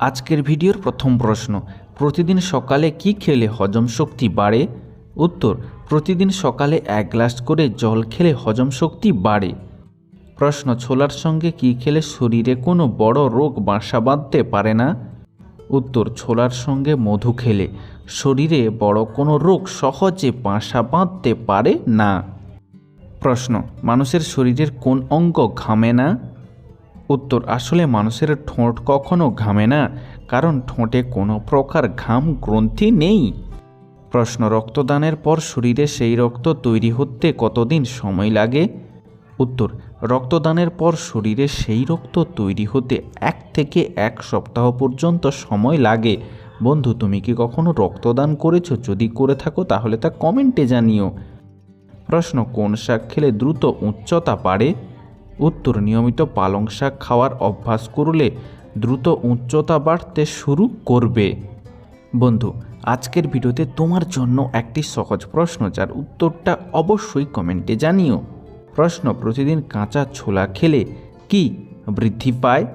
আজকের ভিডিওর প্রথম প্রশ্ন, প্রতিদিন সকালে কি খেলে হজম শক্তি বাড়ে? উত্তর, প্রতিদিন সকালে এক গ্লাস করে জল খেলে হজম শক্তি বাড়ে। প্রশ্ন, ছোলার সঙ্গে কি খেলে শরীরে কোনো বড় রোগ বাসা বাঁধতে পারে না? উত্তর, ছোলার সঙ্গে মধু খেলে শরীরে বড় কোনো রোগ সহজে বাসা বাঁধতে পারে না। প্রশ্ন, মানুষের শরীরের কোন অঙ্গ ঘামে না? উত্তর, আসলে মানুষের ঠোঁট কখনো ঘামে না, কারণ ঠোঁটে কোনো প্রকার ঘাম গ্রন্থি নেই। প্রশ্ন, রক্তদানের পর শরীরে সেই রক্ত তৈরি হতে কতদিন সময় লাগে? উত্তর, রক্তদানের পর শরীরে সেই রক্ত তৈরি হতে এক থেকে এক সপ্তাহ পর্যন্ত সময় লাগে। বন্ধু, তুমি কি কখনো রক্তদান করেছ? যদি করে থাকো, তাহলে তা কমেন্টে জানিও। প্রশ্ন, কোন শাক খেলে দ্রুত উচ্চতা বাড়ে? উত্তর নিয়মিত পালং শাক খাওয়ার অভ্যাস করলে দ্রুত উচ্চতা বাড়তে শুরু করবে। বন্ধু, আজকের ভিডিওতে তোমার জন্য একটি সহজ প্রশ্ন, যার উত্তরটা অবশ্যই কমেন্টে জানিও। প্রশ্ন, প্রতিদিন কাঁচা ছোলা খেলে কি বৃদ্ধি পায়?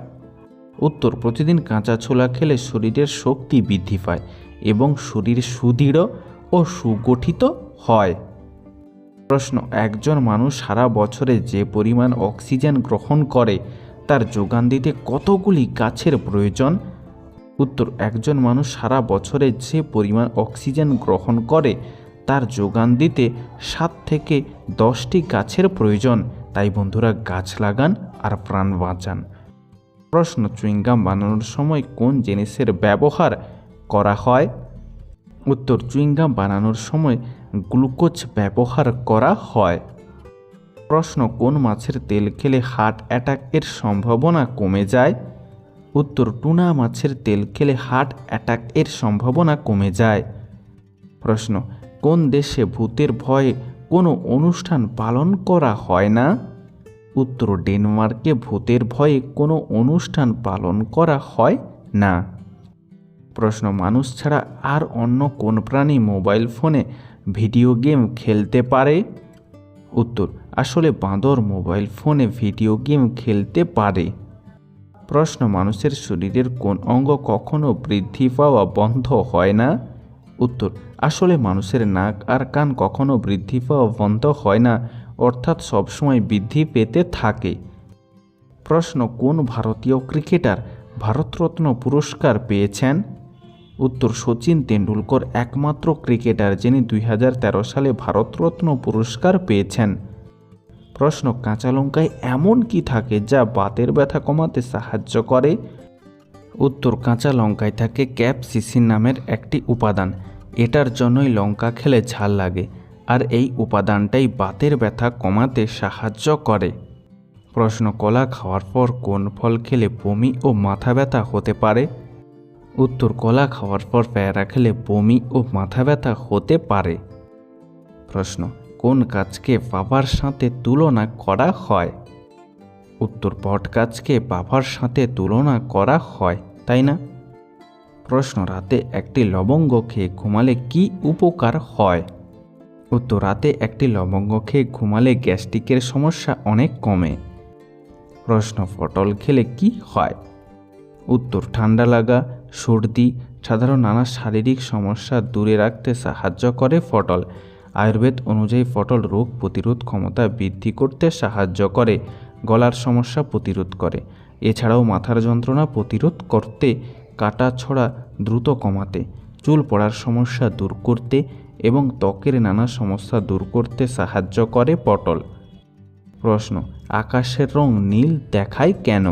উত্তর, প্রতিদিন কাঁচা ছোলা খেলে শরীরের শক্তি বৃদ্ধি পায় এবং শরীর সুদৃঢ় ও সুগঠিত হয়। প্রশ্ন, একজন মানুষ সারা বছরে যে পরিমাণ অক্সিজেন গ্রহণ করে, তার যোগান দিতে কতগুলি গাছের প্রয়োজন? উত্তর, একজন মানুষ সারা বছরে যে পরিমাণ অক্সিজেন গ্রহণ করে, তার যোগান দিতে সাত থেকে দশটি গাছের প্রয়োজন। তাই বন্ধুরা, গাছ লাগান আর প্রাণ বাঁচান। প্রশ্ন, চুইংগাম বানানোর সময় কোন জিনিসের ব্যবহার করা হয়? উত্তর, চুইংগাম বানানোর সময় গ্লুকোজ ব্যবহার করা হয়। প্রশ্ন, কোন মাছের তেল খেলে হার্ট অ্যাটাকের সম্ভাবনা কমে যায়? উত্তর, টুনা মাছের তেল খেলে হার্ট অ্যাটাকের সম্ভাবনা কমে যায়। প্রশ্ন, কোন দেশে ভূতের ভয়ে কোনো অনুষ্ঠান পালন করা হয় না? উত্তর, ডেনমার্কে ভূতের ভয়ে কোনো অনুষ্ঠান পালন করা হয় না। প্রশ্ন, মানুষ ছাড়া আর অন্য কোন প্রাণী মোবাইল ফোনে ভিডিও গেম খেলতে পারে? উত্তর, আসলে বাঁদর মোবাইল ফোনে ভিডিও গেম খেলতে পারে। প্রশ্ন, মানুষের শরীরের কোন অঙ্গ কখনো বৃদ্ধি পাওয়া বন্ধ হয় না? উত্তর, আসলে মানুষের নাক আর কান কখনো বৃদ্ধি পাওয়া বন্ধ হয় না, অর্থাৎ সবসময় বৃদ্ধি পেতে থাকে। প্রশ্ন, কোন ভারতীয় ক্রিকেটার ভারতরত্ন পুরস্কার পেয়েছেন? উত্তর সচিন তেন্ডুলকর একমাত্র ক্রিকেটার যিনি দুই হাজার তেরো সালে ভারতরত্ন পুরস্কার পেয়েছেন। প্রশ্ন কাঁচা লঙ্কায় এমন কি থাকে যা বাতের ব্যথা কমাতে সাহায্য করে? উত্তর কাঁচা লঙ্কায় থাকে ক্যাপসিসিন নামের একটি উপাদান। এটার জন্যই লঙ্কা খেলে ঝাল লাগে আর এই উপাদানটাই বাতের ব্যথা কমাতে সাহায্য করে। প্রশ্ন, কলা খাওয়ার পর কোন ফল খেলে বমি ও মাথা ব্যথা হতে পারে? উত্তর কলা খাওয়ার পর প্যারা খেলে বমি ও মাথা ব্যথা হতে পারে। প্রশ্ন, কোন কাজকে বাবার সাথে তুলনা করা হয়? উত্তর, বট গাছকে বাবার সাথে তুলনা করা হয়, তাই না? প্রশ্ন, রাতে একটি লবঙ্গ খেয়ে ঘুমালে কি উপকার হয়? উত্তর, রাতে একটি লবঙ্গ খেয়ে ঘুমালে গ্যাস্ট্রিকের সমস্যা অনেক কমে। প্রশ্ন, পটল খেলে কি হয়? উত্তর, ঠান্ডা লাগা সর্দি, সাধারণ নানা শারীরিক সমস্যা দূরে রাখতে সাহায্য করে পটল। আয়ুর্বেদ অনুযায়ী পটল রোগ প্রতিরোধ ক্ষমতা বৃদ্ধি করতে সাহায্য করে, গলার সমস্যা প্রতিরোধ করে। এছাড়াও মাথার যন্ত্রণা প্রতিরোধ করতে, কাটা ছড়া দ্রুত কমাতে, চুল পড়ার সমস্যা দূর করতে এবং ত্বকের নানা সমস্যা দূর করতে সাহায্য করে পটল। প্রশ্ন, আকাশের রং নীল দেখায় কেন?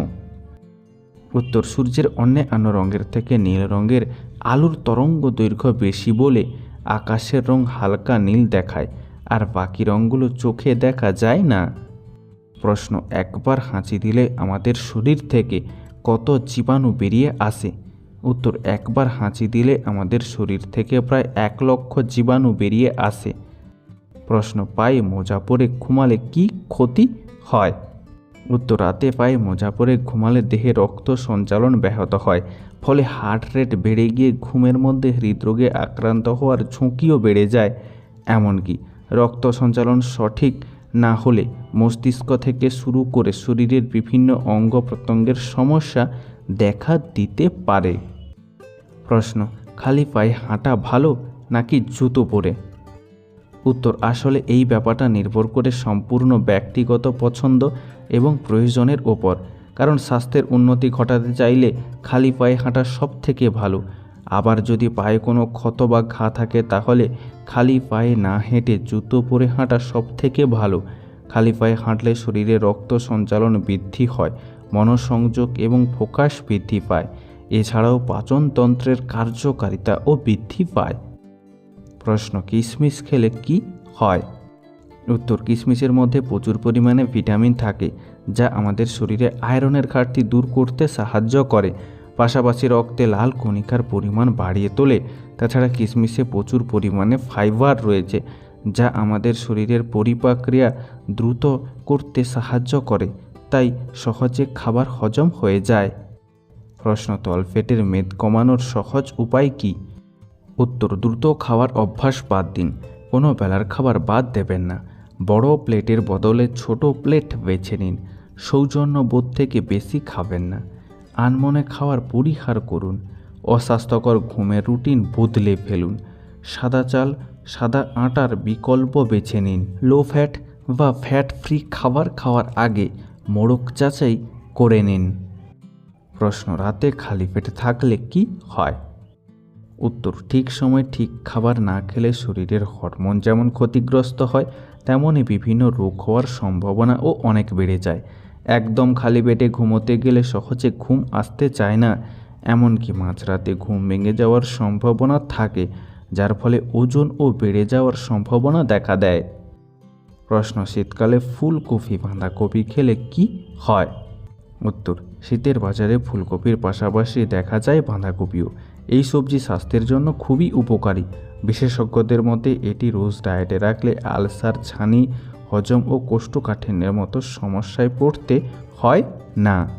উত্তর সূর্যের অন্যান্য রঙের থেকে নীল রঙের আলোর তরঙ্গ দৈর্ঘ্য বেশি বলে আকাশের রং হালকা নীল দেখায়, আর বাকি রঙগুলো চোখে দেখা যায় না। প্রশ্ন, একবার হাঁচি দিলে আমাদের শরীর থেকে কত জীবাণু বেরিয়ে আসে? উত্তর, একবার হাঁচি দিলে আমাদের শরীর থেকে প্রায় এক লক্ষ জীবাণু বেরিয়ে আসে। প্রশ্ন, পায়ে মোজা পরে ঘুমালে কি ক্ষতি হয়? রাতে পায়ে মোজা পরে ঘুমালে দেহে রক্ত সঞ্চালন ব্যাহত হয়। ফলে হার্ট রেট বেড়ে গিয়ে ঘুমের মধ্যে হৃদরোগে আক্রান্ত হওয়ার ঝুঁকিও বেড়ে যায়। এমনকি রক্ত সঞ্চালন সঠিক না হলে মস্তিষ্ক থেকে শুরু করে শরীরের বিভিন্ন অঙ্গ প্রত্যঙ্গের সমস্যা দেখা দিতে পারে। প্রশ্ন, খালি পায়ে হাঁটা ভালো নাকি জুতো পরে? উত্তর, আসলে এই ব্যাপারটা নির্ভর করে সম্পূর্ণ ব্যক্তিগত পছন্দ এবং প্রয়োজনের ওপর। কারণ স্বাস্থ্যের উন্নতি ঘটাতে চাইলে খালি পায়ে হাঁটা সব থেকে ভালো। আবার যদি পায়ে কোনো ক্ষত বা ঘা থাকে, তাহলে খালি পায়ে না হেঁটে জুতো পরে হাঁটা সব থেকে ভালো। খালি পায়ে হাঁটলে শরীরে রক্ত সঞ্চালন বৃদ্ধি হয়, মনোসংযোগ এবং ফোকাস বৃদ্ধি পায়। এছাড়াও পাচনতন্ত্রের কার্যকারিতা ও বৃদ্ধি পায়। প্রশ্ন কিশমিশ খেলে কি হয়? উত্তর কিশমিশের মধ্যে প্রচুর পরিমাণে ভিটামিন থাকে, যা আমাদের শরীরে আয়রনের ঘাটতি দূর করতে সাহায্য করে। পাশাপাশি রক্তে লাল কণিকার পরিমাণ বাড়িয়ে তোলে। তাছাড়া কিশমিশে প্রচুর পরিমাণে ফাইবার রয়েছে, যা আমাদের শরীরের পরিপাক্রিয়া দ্রুত করতে সাহায্য করে, তাই সহজে খাবার হজম হয়ে যায়। প্রশ্ন তলপেটের মেদ কমানোর সহজ উপায় কী? উত্তর, দ্রুত খাওয়ার অভ্যাস বাদ দিন। কোনো বেলার খাবার বাদ দেবেন না। বড় প্লেটের বদলে ছোট প্লেট বেছে নিন। সৌজন্য বোধ থেকে বেশি খাবেন না। আনমনে খাওয়ার পরিহার করুন। অস্বাস্থ্যকর ঘুমের রুটিন বদলে ফেলুন। সাদা চাল, সাদা আটার বিকল্প বেছে নিন। লো ফ্যাট বা ফ্যাট ফ্রি খাবার খাওয়ার আগে মোড়ক যাচাই করে নিন। প্রশ্ন, রাতে খালি পেটে থাকলে কি হয়? উত্তর, ঠিক সময় ঠিক খাবার না খেলে শরীরের হরমোন যেমন ক্ষতিগ্রস্ত হয় তেমনই বিভিন্ন রোগ হওয়ার সম্ভাবনাও অনেক বেড়ে যায়। একদম খালি পেটে ঘুমোতে গেলে সহজে ঘুম আসতে চায় না। এমনকি মাঝরাতে ঘুম ভেঙে যাওয়ার সম্ভাবনা থাকে, যার ফলে ওজন ও বেড়ে যাওয়ার সম্ভাবনা দেখা দেয়। প্রশ্ন, শীতকালে ফুলকপি, বাঁধাকপি খেলে কি হয়? উত্তর, শীতের বাজারে ফুলকপির পাশাপাশি দেখা যায় বাঁধাকপিও। এই সবজি স্বাস্থ্যের জন্য খুবই উপকারী। বিশেষজ্ঞদের মতে, এটি রোজ ডায়েটে রাখলে আলসার, ছানি, হজম ও কোষ্ঠকাঠিন্যের মতো সমস্যায় পড়তে হয় না।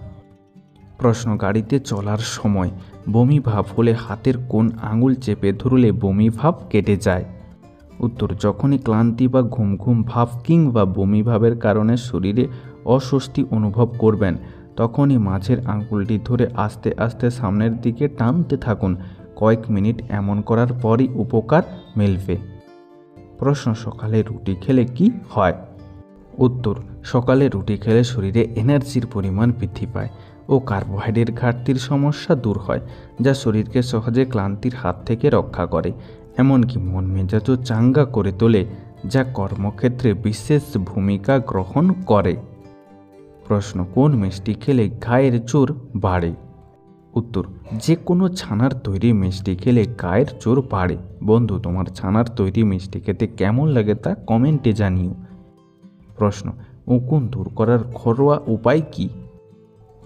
প্রশ্ন, গাড়িতে চলার সময় বমি ভাব হলে হাতের কোন আঙুল চেপে ধরলে বমি ভাব কেটে যায়? উত্তর, যখনই ক্লান্তি বা ঘুম ঘুম ভাব কিংবা বমি ভাবের কারণে শরীরে অস্বস্তি অনুভব করবেন তখনই মাছের আঙুলটি ধরে আস্তে আস্তে সামনের দিকে টানতে থাকুন। কয়েক মিনিট এমন করার পরই উপকার মিলবে। প্রশ্ন, সকালে রুটি খেলে কি হয়? উত্তর, সকালে রুটি খেলে শরীরে এনার্জির পরিমাণ বৃদ্ধি পায় ও কার্বোহাইড্রেট ঘাটতির সমস্যা দূর হয়, যা শরীরকে সহজে ক্লান্তির হাত থেকে রক্ষা করে। এমনকি মন মেজাজও চাঙ্গা করে তোলে, যা কর্মক্ষেত্রে বিশেষ ভূমিকা গ্রহণ করে। প্রশ্ন, কোন মিষ্টি খেলে গায়ের জোর বাড়ে? উত্তর যে কোনো ছানার তৈরি মিষ্টি খেলে গায়ের জোর বাড়ে। বন্ধু, তোমার ছানার তৈরি মিষ্টি খেতে কেমন লাগে তা কমেন্টে জানিও। প্রশ্ন, উকুন দূর করার ঘরোয়া উপায় কী?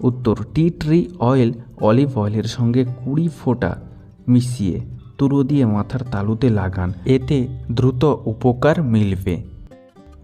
উত্তর, টি ট্রি অয়েল অলিভ অয়েলের সঙ্গে কুড়ি ফোঁটা মিশিয়ে তুলো দিয়ে মাথার তালুতে লাগান। এতে দ্রুত উপকার মিলবে।